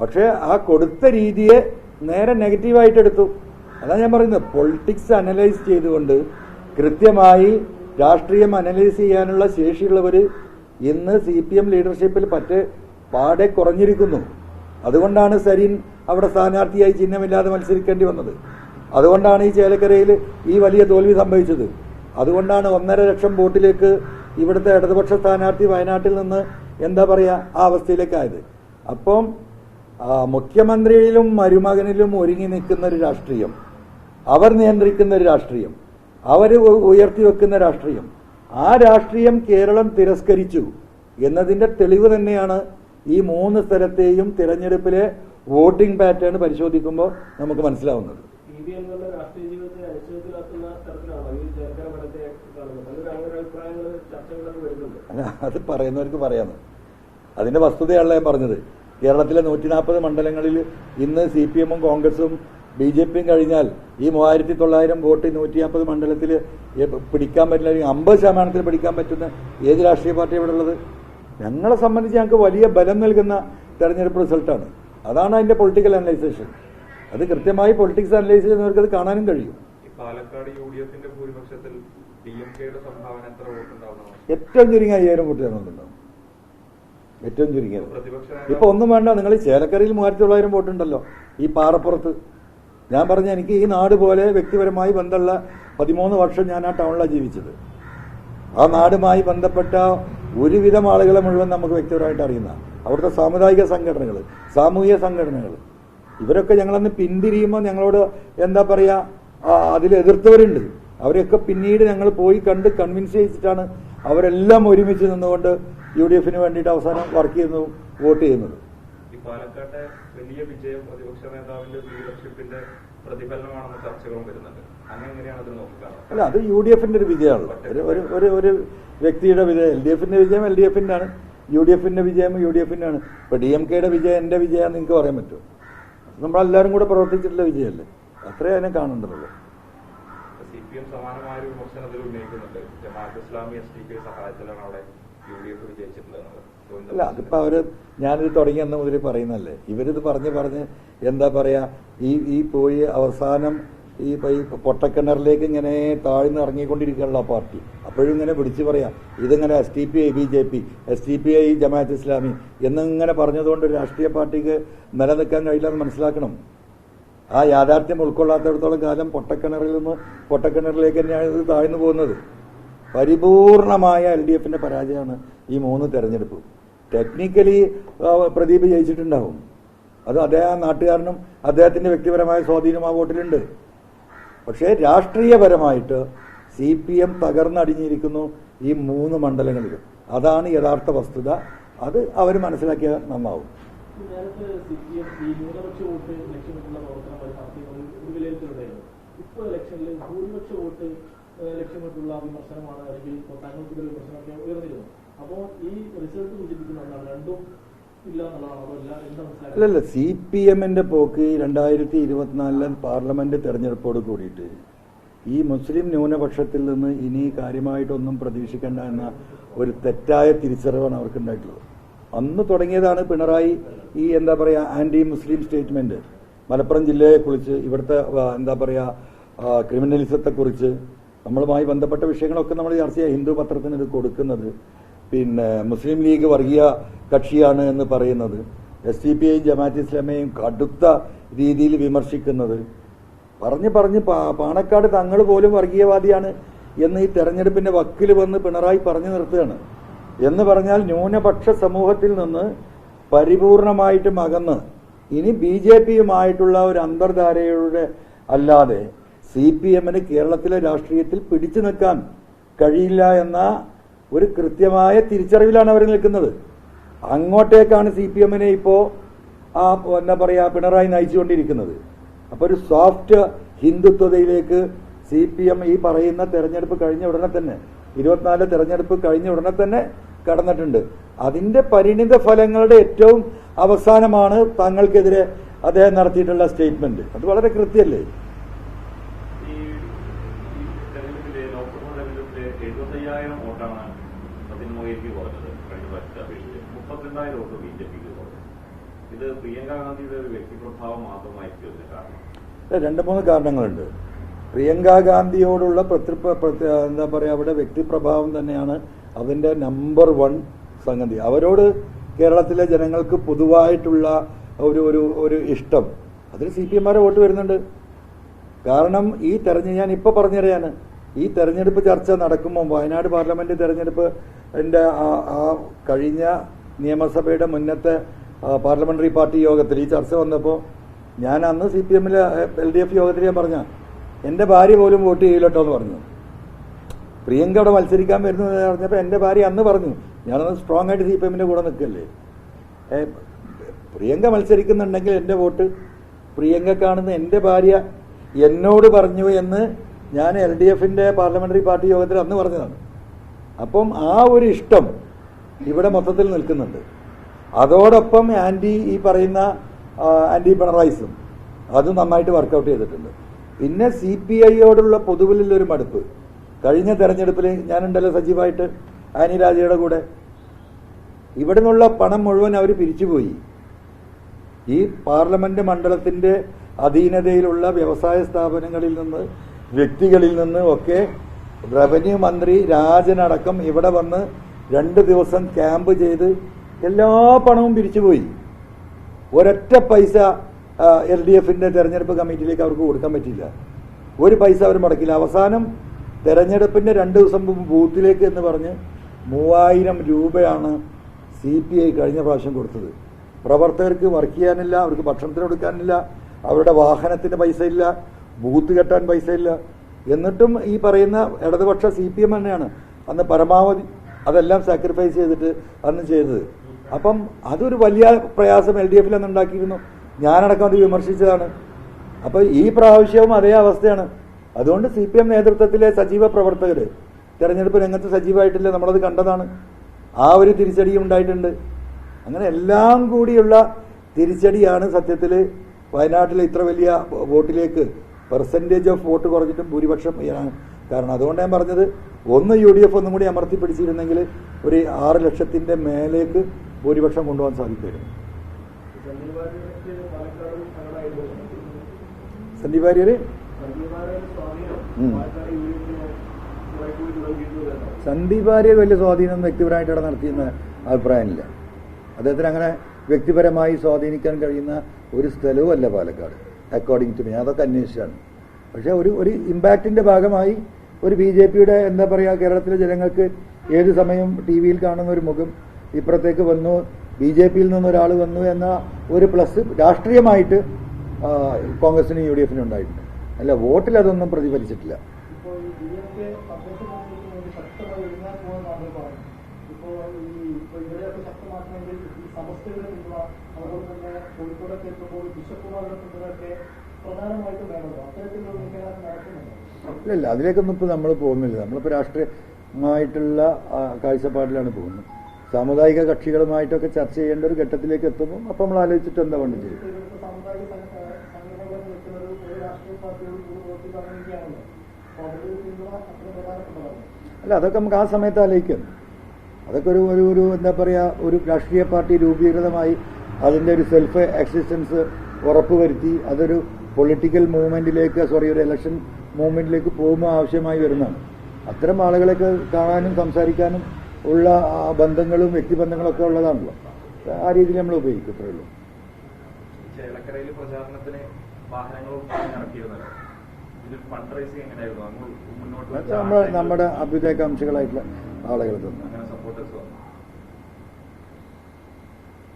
പക്ഷേ ആ കൊടുത്ത രീതിയെ നേരെ നെഗറ്റീവായിട്ട് എടുത്തു. അതാണ് ഞാൻ പറയുന്നത്. പൊളിറ്റിക്സ് അനലൈസ് ചെയ്തുകൊണ്ട് കൃത്യമായി രാഷ്ട്രീയം അനലൈസ് ചെയ്യാനുള്ള ശേഷിയുള്ളവർ ഇന്ന് സി പി എം ലീഡർഷിപ്പിൽ പറ്റേ പാടെ കുറഞ്ഞിരിക്കുന്നു. അതുകൊണ്ടാണ് സരീൻ അവിടെ സ്ഥാനാർത്ഥിയായി ചിഹ്നമില്ലാതെ മത്സരിക്കേണ്ടി വന്നത്. അതുകൊണ്ടാണ് ഈ ചേലക്കരയിൽ ഈ വലിയ തോൽവി സംഭവിച്ചത്. അതുകൊണ്ടാണ് ഒന്നര ലക്ഷം വോട്ടിലേക്ക് ഇവിടുത്തെ ഇടതുപക്ഷ സ്ഥാനാർത്ഥി വയനാട്ടിൽ നിന്ന് എന്താ പറയുക ആ അവസ്ഥയിലേക്കായത്. അപ്പം മുഖ്യമന്ത്രിയിലും മരുമകനിലും ഒരുങ്ങി നിൽക്കുന്ന ഒരു രാഷ്ട്രീയം അവർ നിയന്ത്രിക്കുന്ന ഒരു രാഷ്ട്രീയം അവർ ഉയർത്തി വെക്കുന്ന രാഷ്ട്രീയം ആ രാഷ്ട്രീയം കേരളം തിരസ്കരിച്ചു എന്നതിന്റെ തെളിവ് തന്നെയാണ് ഈ മൂന്ന് സ്ഥലത്തെയും തിരഞ്ഞെടുപ്പിലെ വോട്ടിംഗ് പാറ്റേൺ പരിശോധിക്കുമ്പോൾ നമുക്ക് മനസ്സിലാവുന്നത്. അത് പറയുന്നവർക്ക് പറയാന്ന് അതിന്റെ വസ്തുതയാണല്ലോ ഞാൻ പറഞ്ഞത്. കേരളത്തിലെ നൂറ്റി നാൽപ്പത് മണ്ഡലങ്ങളിൽ ഇന്ന് സി പി എമ്മും കോൺഗ്രസും ബി ജെ പിയും കഴിഞ്ഞാൽ ഈ മൂവായിരത്തി തൊള്ളായിരം വോട്ട് നൂറ്റി നാൽപ്പത് മണ്ഡലത്തിൽ പിടിക്കാൻ പറ്റില്ല. അല്ലെങ്കിൽ അമ്പത് ശതമാനത്തിൽ പിടിക്കാൻ പറ്റുന്ന ഏത് രാഷ്ട്രീയ പാർട്ടി ഇവിടെ ഉള്ളത്? ഞങ്ങളെ സംബന്ധിച്ച് ഞങ്ങൾക്ക് വലിയ ബലം നൽകുന്ന തെരഞ്ഞെടുപ്പ് റിസൾട്ടാണ്. അതാണ് അതിന്റെ പൊളിറ്റിക്കൽ അനലൈസേഷൻ. അത് കൃത്യമായി പൊളിറ്റിക്സ് അനലൈസ് ചെയ്യുന്നവർക്ക് അത് കാണാനും കഴിയും. പാലക്കാട് യു ഡി എഫിന്റെ ഭൂരിപക്ഷത്തിൽ ഡി എം കെയുടെ ഏറ്റവും ചുരുങ്ങിയ അയ്യായിരം വോട്ട് ഏറ്റവും ചുരുങ്ങിയത്. ഇപ്പൊ ഒന്നും വേണ്ട നിങ്ങൾ ചേലക്കരയിൽ മൂവായിരത്തി തൊള്ളായിരം വോട്ടുണ്ടല്ലോ ഈ പാറപ്പുറത്ത്. ഞാൻ പറഞ്ഞ എനിക്ക് ഈ നാട് പോലെ വ്യക്തിപരമായി ബന്ധമുള്ള പതിമൂന്ന് വർഷം ഞാൻ ആ ടൗണിലാണ് ജീവിച്ചത്. ആ നാടുമായി ബന്ധപ്പെട്ട ഒരുവിധം ആളുകളെ മുഴുവൻ നമുക്ക് വ്യക്തിപരമായിട്ട് അറിയുന്ന അവിടുത്തെ സാമുദായിക സംഘടനകൾ സാമൂഹിക സംഘടനകൾ ഇവരൊക്കെ ഞങ്ങളന്ന് പിന്തിരിയുമ്പോൾ ഞങ്ങളോട് എന്താ പറയുക അതിൽ എതിർത്തവരുണ്ട് അവരെയൊക്കെ പിന്നീട് ഞങ്ങൾ പോയി കണ്ട് കൺവിൻസ് ചെയ്യിച്ചിട്ടാണ് അവരെല്ലാം ഒരുമിച്ച് നിന്നുകൊണ്ട് യു ഡി എഫിന് വേണ്ടിയിട്ട് അവസാനം വർക്ക് ചെയ്യുന്നു വോട്ട് ചെയ്യുന്നത്. പാലക്കാട്ടെ വലിയ വിജയം പ്രതിപക്ഷ നേതാവിന്റെ ലീഡർഷിപ്പിന്റെ പ്രതിഫലനമാണെന്ന് ചർച്ചകളും വരുന്നുണ്ട്. അല്ല അത് യു ഡി എഫിന്റെ ഒരു വിജയമാണല്ലോ. ഒരു ഒരു ഒരു വ്യക്തിയുടെ വിജയം എൽ ഡി എഫിന്റെ വിജയം എൽ ഡി എഫിന്റെ ആണ് യു ഡി എഫിന്റെ വിജയം യു ഡി എഫിന്റെ ആണ് ഇപ്പൊ ഡി എം കെയുടെ വിജയം എന്റെ വിജയം നിങ്ങൾക്ക് പറയാൻ പറ്റുമോ? നമ്മളെല്ലാവരും കൂടെ പ്രവർത്തിച്ചിട്ടുള്ള വിജയമല്ലേ? അത്രേ അതിനെ കാണേണ്ടതുള്ളൂ. പി എം സമാനമായ ഒരു വിമർശനം അതിൽ ഉന്നയിക്കുന്നുണ്ട്. Jamaat Islami S D K സഹായത്തിലാണ് അവിടെ യു ഡി എഫ് വിജയിച്ചിട്ടുള്ളത് അല്ല അതിപ്പോ അവർ ഞാനിത് തുടങ്ങി അന്ന് മുതൽ പറയുന്നല്ലേ ഇവരിത് പറഞ്ഞ് പറഞ്ഞ് എന്താ പറയാ ഈ ഈ പോയി അവസാനം ഈ പൊട്ടക്കിണറിലേക്ക് ഇങ്ങനെ താഴ്ന്ന് ഇറങ്ങിക്കൊണ്ടിരിക്കുകയുള്ള പാർട്ടി. അപ്പോഴും ഇങ്ങനെ വിളിച്ചു പറയാം ഇതിങ്ങനെ S T P I B J P S T P I Jamaat Islami എന്നിങ്ങനെ പറഞ്ഞതുകൊണ്ട് രാഷ്ട്രീയ പാർട്ടിക്ക് നിലനിൽക്കാൻ കഴിയില്ല എന്ന് മനസ്സിലാക്കണം. ആ യാഥാർത്ഥ്യം ഉൾക്കൊള്ളാത്തിടത്തോളം കാലം പൊട്ടക്കിണറിൽ നിന്ന് പൊട്ടക്കിണറിലേക്ക് തന്നെയാണ് ഇത് താഴ്ന്നു പോകുന്നത്. പരിപൂർണമായ എൽ ഡി എഫിന്റെ പരാജയമാണ് ഈ മൂന്ന് തെരഞ്ഞെടുപ്പ്. ടെക്നിക്കലി പ്രദീപ് ജയിച്ചിട്ടുണ്ടാവും. അത് അദ്ദേഹം നാട്ടുകാരനും അദ്ദേഹത്തിന്റെ വ്യക്തിപരമായ സ്വാധീനം ആ വോട്ടിലുണ്ട്. പക്ഷേ രാഷ്ട്രീയപരമായിട്ട് സി പി എം തകർന്നടിഞ്ഞിരിക്കുന്നു ഈ മൂന്ന് മണ്ഡലങ്ങളിലും. അതാണ് യഥാർത്ഥ വസ്തുത. അത് അവർ മനസ്സിലാക്കിയാൽ നന്നാവും. ഇപ്പോൾ വോട്ട് ലക്ഷ്യമിട്ടുള്ള അപ്പോൾ ഈ റിസൾട്ട് അല്ലല്ല സി പി എമ്മിന്റെ പോക്ക് രണ്ടായിരത്തി ഇരുപത്തിനാലിലെ പാർലമെന്റ് തെരഞ്ഞെടുപ്പോട് കൂടിയിട്ട് ഈ മുസ്ലിം ന്യൂനപക്ഷത്തിൽ നിന്ന് ഇനി കാര്യമായിട്ടൊന്നും പ്രതീക്ഷിക്കേണ്ട എന്ന ഒരു തെറ്റായ തിരിച്ചറിവാണ് അവർക്ക് ഉണ്ടായിട്ടുള്ളത് അന്ന് തുടങ്ങിയതാണ് പിണറായി ഈ എന്താ പറയുക ആന്റി മുസ്ലിം സ്റ്റേറ്റ്മെന്റ്. മലപ്പുറം ജില്ലയെ കുറിച്ച് ഇവിടുത്തെ എന്താ പറയുക ക്രിമിനലിസത്തെക്കുറിച്ച് നമ്മളുമായി ബന്ധപ്പെട്ട വിഷയങ്ങളൊക്കെ നമ്മൾ ചർച്ച ചെയ്യുക ഹിന്ദു പത്രത്തിന് ഇത് കൊടുക്കുന്നത്. പിന്നെ മുസ്ലിം ലീഗ് വർഗീയ കക്ഷിയാണ് എന്ന് പറയുന്നത്. S D P I Jamaat ഇസ്ലാമിയെയും കടുത്ത രീതിയിൽ വിമർശിക്കുന്നത്. പറഞ്ഞ് പറഞ്ഞ് പാണക്കാട് തങ്ങൾ പോലും വർഗീയവാദിയാണ് എന്ന് ഈ തെരഞ്ഞെടുപ്പിന്റെ വക്കിൽ വന്ന് പിണറായി പറഞ്ഞു നിർത്തുകയാണ്. എന്ന് പറഞ്ഞാൽ ന്യൂനപക്ഷ സമൂഹത്തിൽ നിന്ന് പരിപൂർണമായിട്ടും അകന്ന്. ഇനി ബി ജെ പിയുമായിട്ടുള്ള ഒരു അന്തർധാരയുടെ അല്ലാതെ സി പി എമ്മിന് കേരളത്തിലെ രാഷ്ട്രീയത്തിൽ പിടിച്ചു നിൽക്കാൻ കഴിയില്ല എന്ന ഒരു കൃത്യമായ തിരിച്ചറിവിലാണ് അവർ നിൽക്കുന്നത്. അങ്ങോട്ടേക്കാണ് സി പി എമ്മിനെ ഇപ്പോൾ ആ എന്താ പറയുക പിണറായി നയിച്ചുകൊണ്ടിരിക്കുന്നത്. അപ്പോൾ ഒരു സോഫ്റ്റ് ഹിന്ദുത്വതയിലേക്ക് സി പി എം ഈ പറയുന്ന തെരഞ്ഞെടുപ്പ് കഴിഞ്ഞ ഉടനെ തന്നെ ഇരുപത്തിനാല് തെരഞ്ഞെടുപ്പ് കഴിഞ്ഞ ഉടനെ തന്നെ കടന്നിട്ടുണ്ട്. അതിന്റെ പരിണിത ഫലങ്ങളുടെ ഏറ്റവും അവസാനമാണ് തങ്ങൾക്കെതിരെ അദ്ദേഹം നടത്തിയിട്ടുള്ള സ്റ്റേറ്റ്മെന്റ്. അത് വളരെ കൃത്യല്ലേ? രണ്ട് മൂന്ന് കാരണങ്ങളുണ്ട്. പ്രിയങ്ക ഗാന്ധിയോടുള്ള എന്താ പറയാ അവിടെ വ്യക്തിപ്രഭാവം തന്നെയാണ് അതിന്റെ നമ്പർ വൺ സംഗതി. അവരോട് കേരളത്തിലെ ജനങ്ങൾക്ക് പൊതുവായിട്ടുള്ള ഒരു ഒരു ഒരു ഇഷ്ടം. അതിൽ സി പി എമ്മാരെ വോട്ട് വരുന്നുണ്ട്. കാരണം ഈ തെരഞ്ഞെ ഞാൻ ഇപ്പോൾ പറഞ്ഞുതരാണ് ഈ തെരഞ്ഞെടുപ്പ് ചർച്ച നടക്കുമ്പോൾ വയനാട് പാർലമെന്റ് തെരഞ്ഞെടുപ്പ് എന്റെ ആ- കഴിഞ്ഞ നിയമസഭയുടെ മുന്നത്തെ പാർലമെന്ററി പാർട്ടി യോഗത്തിൽ ഈ ചർച്ച വന്നപ്പോൾ ഞാൻ അന്ന് സി പി എമ്മിലെ എൽ ഡി എഫ് യോഗത്തിൽ ഞാൻ പറഞ്ഞ എന്റെ ഭാര്യ പോലും വോട്ട് ചെയ്യില്ലട്ടോ എന്ന് പറഞ്ഞു. പ്രിയങ്ക അവിടെ മത്സരിക്കാൻ വരുന്നു എന്ന് പറഞ്ഞപ്പോൾ എന്റെ ഭാര്യ അന്ന് പറഞ്ഞു ഞാനന്ന് സ്ട്രോങ് ആയിട്ട് സി പി എമ്മിന്റെ കൂടെ നിൽക്കല്ലേ? പ്രിയങ്ക മത്സരിക്കുന്നുണ്ടെങ്കിൽ എന്റെ വോട്ട് പ്രിയങ്ക കാണുന്ന എന്റെ ഭാര്യ എന്നോട് പറഞ്ഞു എന്ന് ഞാൻ എൽ ഡി എഫിന്റെ പാർലമെന്ററി പാർട്ടി യോഗത്തിൽ അന്ന് പറഞ്ഞതാണ്. അപ്പം ആ ഒരു ഇഷ്ടം ഇവിടെ മൊത്തത്തിൽ നിൽക്കുന്നുണ്ട്. അതോടൊപ്പം ആന്റി ഈ പറയുന്ന ആന്റി പിണറായിസും അത് നന്നായിട്ട് വർക്കൗട്ട് ചെയ്തിട്ടുണ്ട്. പിന്നെ സി പി ഐയോടുള്ള പൊതുവിലുള്ളൊരു മടുപ്പ്. കഴിഞ്ഞ തെരഞ്ഞെടുപ്പിൽ ഞാനുണ്ടല്ലോ സജീവമായിട്ട് ആനി രാജയുടെ കൂടെ. ഇവിടെ നിന്നുള്ള പണം മുഴുവൻ അവർ പിരിച്ചുപോയി. ഈ പാർലമെന്റ് മണ്ഡലത്തിന്റെ അധീനതയിലുള്ള വ്യവസായ സ്ഥാപനങ്ങളിൽ നിന്ന് വ്യക്തികളിൽ നിന്ന് ഒക്കെ റവന്യൂ മന്ത്രി രാജനടക്കം ഇവിടെ വന്ന് രണ്ട് ദിവസം ക്യാമ്പ് ചെയ്ത് എല്ലാ പണവും പിരിച്ചുപോയി. ഒരൊറ്റ പൈസ എൽ ഡി എഫിന്റെ തെരഞ്ഞെടുപ്പ് കമ്മിറ്റിയിലേക്ക് അവർക്ക് കൊടുക്കാൻ പറ്റില്ല ഒരു പൈസ അവർ മുടക്കില്ല അവസാനം തെരഞ്ഞെടുപ്പിന്റെ രണ്ട് ദിവസം മുമ്പ് ബൂത്തിലേക്ക് എന്ന് പറഞ്ഞ് മൂവായിരം രൂപയാണ് സി പി ഐ കഴിഞ്ഞ പ്രാവശ്യം കൊടുത്തത്. പ്രവർത്തകർക്ക് വർക്ക് ചെയ്യാനില്ല അവർക്ക് ഭക്ഷണത്തിന് കൊടുക്കാനില്ല അവരുടെ വാഹനത്തിന് പൈസ ഇല്ല ബൂത്ത് കെട്ടാൻ പൈസ ഇല്ല. എന്നിട്ടും ഈ പറയുന്ന ഇടതുപക്ഷ സി പി എം തന്നെയാണ് അന്ന് പരമാവധി അതെല്ലാം സാക്രിഫൈസ് ചെയ്തിട്ട് അന്ന് ചെയ്തത്. അപ്പം അതൊരു വലിയ പ്രയാസം എൽ ഡി എഫിൽ അന്ന് ഉണ്ടാക്കിയിരുന്നു. ഞാനടക്കം അത് വിമർശിച്ചതാണ്. അപ്പോൾ ഈ പ്രാവശ്യവും അതേ അവസ്ഥയാണ്. അതുകൊണ്ട് സി പി എം നേതൃത്വത്തിലെ സജീവ പ്രവർത്തകർ തെരഞ്ഞെടുപ്പ് രംഗത്ത് സജീവമായിട്ടില്ല നമ്മളത് കണ്ടതാണ്. ആ ഒരു തിരിച്ചടിയും ഉണ്ടായിട്ടുണ്ട്. അങ്ങനെ എല്ലാം കൂടിയുള്ള തിരിച്ചടിയാണ് സത്യത്തിൽ വയനാട്ടിലെ ഇത്ര വലിയ വോട്ടിലേക്ക് പെർസെന്റേജ് ഓഫ് വോട്ട് കുറഞ്ഞിട്ടും ഭൂരിപക്ഷം കാരണം. അതുകൊണ്ട് ഞാൻ പറഞ്ഞത് ഒന്ന് യു ഡി എഫ് ഒന്നും കൂടി അമർത്തി പിടിച്ചിരുന്നെങ്കിൽ ഒരു ആറ് ലക്ഷത്തിന്റെ മേലേക്ക് ഭൂരിപക്ഷം കൊണ്ടുപോകാൻ സാധിക്കുമായിരുന്നു. സന്ദീപ് വാര്യർ സഞ്ജയ് വാര്യരുടെ സ്വാധീനം ഉം. പാലക്കാട് യു ഡി എഫിന് കുറെ കൂടി തുടങ്ങിയിരുന്നു എന്നാണ് സന്ദീപ് വാര്യർ വലിയ സ്വാധീനം വ്യക്തിപരമായിട്ട് ഇവിടെ നടത്തിയെന്ന് അഭിപ്രായമില്ല. അദ്ദേഹത്തിന് അങ്ങനെ വ്യക്തിപരമായി സ്വാധീനിക്കാൻ കഴിയുന്ന ഒരു സ്ഥലവും അല്ല പാലക്കാട് അക്കോർഡിംഗ് ടു മീ അതൊക്കെ അന്വേഷിച്ചാണ്. പക്ഷേ ഒരു ഒരു ഇമ്പാക്റ്റിന്റെ ഭാഗമായി ഒരു ബി ജെ പിയുടെ എന്താ പറയുക കേരളത്തിലെ ജനങ്ങൾക്ക് ഏത് സമയം ടി വിയിൽ കാണുന്ന ഒരു മുഖം ഇപ്പുറത്തേക്ക് വന്നു ബി ജെ പിയിൽ നിന്ന് ഒരാൾ വന്നു എന്ന ഒരു പ്ലസ് രാഷ്ട്രീയമായിട്ട് കോൺഗ്രസിനും യു ഡി എഫിനും ഉണ്ടായിട്ടുണ്ട് അല്ല വോട്ടിൽ അതൊന്നും പ്രതിഫലിച്ചിട്ടില്ല. വേണ്ടി ഇല്ല അതിലേക്കൊന്നും ഇപ്പൊ നമ്മൾ പോകുന്നില്ല. നമ്മളിപ്പോൾ രാഷ്ട്രീയമായിട്ടുള്ള കാഴ്ചപ്പാടിലാണ് പോകുന്നത്. സാമുദായിക കക്ഷികളുമായിട്ടൊക്കെ ചർച്ച ചെയ്യേണ്ട ഒരു ഘട്ടത്തിലേക്ക് എത്തുമ്പോൾ അപ്പം നമ്മൾ ആലോചിച്ചിട്ട് എന്താ വേണ്ടത്? ചെയ്യും ഒരു രാഷ്ട്രീയ അല്ല അതൊക്കെ നമുക്ക് ആ സമയത്ത് ആലോചിക്കാം. അതൊക്കെ ഒരു ഒരു ഒരു എന്താ പറയുക ഒരു രാഷ്ട്രീയ പാർട്ടി രൂപീകൃതമായി അതിന്റെ ഒരു സെൽഫ് എക്സിസ്റ്റൻസ് ഉറപ്പുവരുത്തി അതൊരു പൊളിറ്റിക്കൽ മൂവ്മെന്റിലേക്ക് സോറി ഒരു ഇലക്ഷൻ മൂവ്മെന്റിലേക്ക് പോകുമ്പോൾ ആവശ്യമായി വരുന്നതാണ്. അത്തരം ആളുകളെയൊക്കെ കാണാനും സംസാരിക്കാനും ഉള്ള ബന്ധങ്ങളും വ്യക്തിബന്ധങ്ങളൊക്കെ ഉള്ളതാണല്ലോ. ആ രീതിയിൽ നമ്മൾ ഉപയോഗിക്കും ഇത്രയേ ഉള്ളൂ. ചേലക്കരയിൽ പ്രചാരണത്തിന് വാഹനങ്ങളും ഇറക്കിയിരുന്നല്ലോ നമ്മൾ നമ്മുടെ അഭ്യുദയകാംക്ഷികളായിട്ടുള്ള ആളുകൾ തന്നെ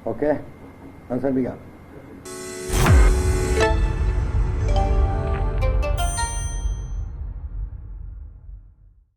ഓക്കെ. അവസാനിപ്പിക്കാം